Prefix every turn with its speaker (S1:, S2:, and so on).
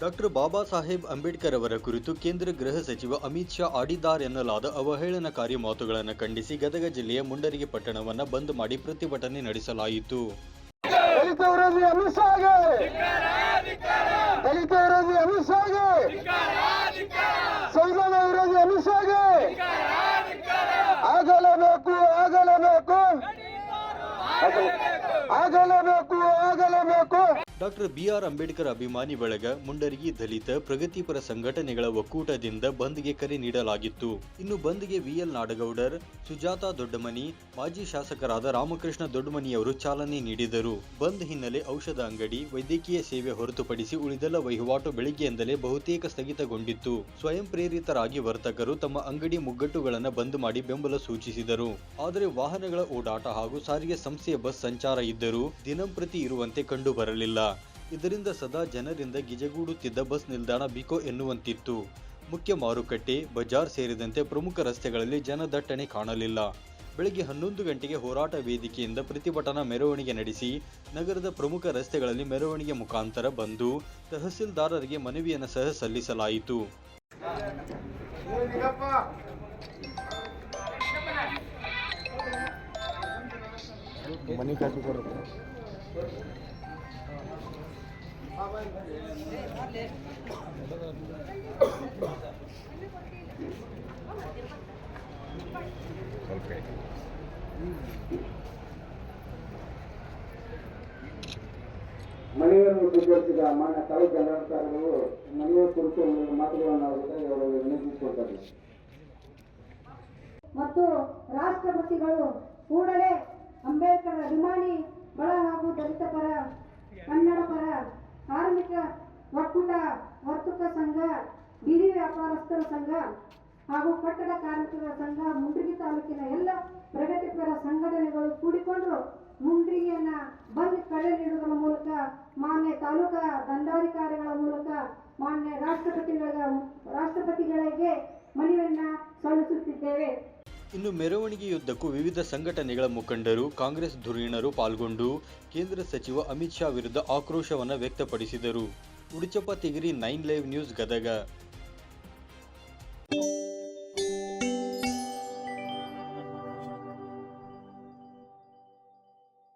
S1: Doctor Baba Saheb Ambedkar ಅವರ ಕುರಿತು ಕೇಂದ್ರ ಗೃಹ ಸಚಿವ ಅಮಿತ್ ಶಾ ಆಡಿದ್ದಾರೆ ಎನ್ನಲಾದ ಅವಹೇಳನಕಾರಿ ಮಾತುಗಳನ್ನು ಖಂಡಿಸಿ ಗದಗ ಜಿಲ್ಲೆಯ ಮುಂಡರಿಗೆ ಪಟ್ಟಣವನ್ನು ಬಂದ್ ಮಾಡಿ ಪ್ರತಿಭಟನೆ ನಡೆಸಲಾಯಿತು.
S2: ಆಗಲೇಬೇಕು ಆಗಲೇಬೇಕು.
S1: ಡಾಕ್ಟರ್ ಬಿಆರ್ ಅಂಬೇಡ್ಕರ್ ಅಭಿಮಾನಿ ಬಳಗ, ಮುಂಡರಗಿ ದಲಿತ, ಪ್ರಗತಿಪರ ಸಂಘಟನೆಗಳ ಒಕ್ಕೂಟದಿಂದ ಬಂದ್ಗೆ ಕರೆ ನೀಡಲಾಗಿತ್ತು. ಇನ್ನು ಬಂದ್ಗೆ ವಿಎಲ್ ನಾಡಗೌಡರ್, ಸುಜಾತಾ ದೊಡ್ಡಮನಿ, ಮಾಜಿ ಶಾಸಕರಾದ ರಾಮಕೃಷ್ಣ ದೊಡ್ಡಮನಿಯವರು ಚಾಲನೆ ನೀಡಿದರು. ಬಂದ್ ಹಿನ್ನೆಲೆ ಔಷಧ ಅಂಗಡಿ, ವೈದ್ಯಕೀಯ ಸೇವೆ ಹೊರತುಪಡಿಸಿ ಉಳಿದೆಲ್ಲ ವಹಿವಾಟು ಬೆಳಿಗ್ಗೆಯಿಂದಲೇ ಬಹುತೇಕ ಸ್ಥಗಿತಗೊಂಡಿತ್ತು. ಸ್ವಯಂ ಪ್ರೇರಿತರಾಗಿ ವರ್ತಕರು ತಮ್ಮ ಅಂಗಡಿ ಮುಗ್ಗಟ್ಟುಗಳನ್ನು ಬಂದ್ ಮಾಡಿ ಬೆಂಬಲ ಸೂಚಿಸಿದರು. ಆದರೆ ವಾಹನಗಳ ಓಡಾಟ ಹಾಗೂ ಸಾರಿಗೆ ಸಂಸ್ಥೆಯ ಬಸ್ ಸಂಚಾರ ಇದ್ದರೂ ದಿನಂಪ್ರತಿ ಇರುವಂತೆ ಕಂಡು ಬರಲಿಲ್ಲ ಇದರಿಂದ ಸದಾ ಜನರಿಂದ ಗಿಜಗೂಡುತ್ತಿದ್ದ ಬಸ್ ನಿಲ್ದಾಣ ಬಿಕೋ ಎನ್ನುವಂತಿತ್ತು. ಮುಖ್ಯ ಮಾರುಕಟ್ಟೆ, ಬಜಾರ್ ಸೇರಿದಂತೆ ಪ್ರಮುಖ ರಸ್ತೆಗಳಲ್ಲಿ ಜನದಟ್ಟಣೆ ಕಾಣಲಿಲ್ಲ. ಬೆಳಗ್ಗೆ ಹನ್ನೊಂದು ಗಂಟೆಗೆ ಹೋರಾಟ ವೇದಿಕೆಯಿಂದ ಪ್ರತಿಭಟನಾ ಮೆರವಣಿಗೆ ನಡೆಸಿ ನಗರದ ಪ್ರಮುಖ ರಸ್ತೆಗಳಲ್ಲಿ ಮೆರವಣಿಗೆ ಮುಖಾಂತರ ಬಂದು ತಹಸೀಲ್ದಾರರಿಗೆ ಮನವಿಯನ್ನು ಸಹ ಸಲ್ಲಿಸಲಾಯಿತು.
S3: ಮನೆಯನ್ನು ಸ್ವೀಕರಿಸಿದ ಮಾನ್ಯ ತಾಲೂಕು ಜಿಲ್ಲಾಧಿಕಾರಿಗಳು ಮನೆಯ ಕುರಿತು ಮಾತುಗಳನ್ನು ವಿನಂತಿಸಿಕೊಳ್ತಾರೆ
S4: ಮತ್ತು ರಾಷ್ಟ್ರಪತಿಗಳು ಕೂಡಲೇ ಅಂಬೇಡ್ಕರ್ ಅಭಿಮಾನಿ ವರ್ತಕ ಸಂಘ, ಬೀದಿ ವ್ಯಾಪಾರಸ್ಥರ ಸಂಘ ಹಾಗೂ ಕಟ್ಟಡ ಕಾರ್ಮಿಕರ ಸಂಘ ಮುಂಡ್ರಿಗಿ ತಾಲೂಕಿನ ಎಲ್ಲ ಪ್ರಗತಿಪರ ಸಂಘಟನೆಗಳು ಕೂಡಿಕೊಂಡು ಮುಂಡ್ರಿಗಿಯನ್ನ ಬಂದ್ ಕರೆ ನೀಡುವುದರ ಮೂಲಕ, ಮಾನ್ಯ ತಾಲೂಕಾ ದಂಡಾಧಿಕಾರಿಗಳ ಮೂಲಕ, ಮಾನ್ಯ ರಾಷ್ಟ್ರಪತಿಗಳ, ರಾಷ್ಟ್ರಪತಿಗಳಿಗೆ ಮನವಿಯನ್ನ ಸಲ್ಲಿಸುತ್ತಿದ್ದೇವೆ.
S1: ಇನ್ನು ಮೆರವಣಿಗೆಯುದ್ದಕ್ಕೂ ವಿವಿಧ ಸಂಘಟನೆಗಳ ಮುಖಂಡರು, ಕಾಂಗ್ರೆಸ್ ಧುರೀಣರು ಪಾಲ್ಗೊಂಡು ಕೇಂದ್ರ ಸಚಿವ ಅಮಿತ್ ಶಾ ವಿರುದ್ಧ ಆಕ್ರೋಶವನ್ನು ವ್ಯಕ್ತಪಡಿಸಿದರು. Uduchappa Tigiri nine live news Gadag.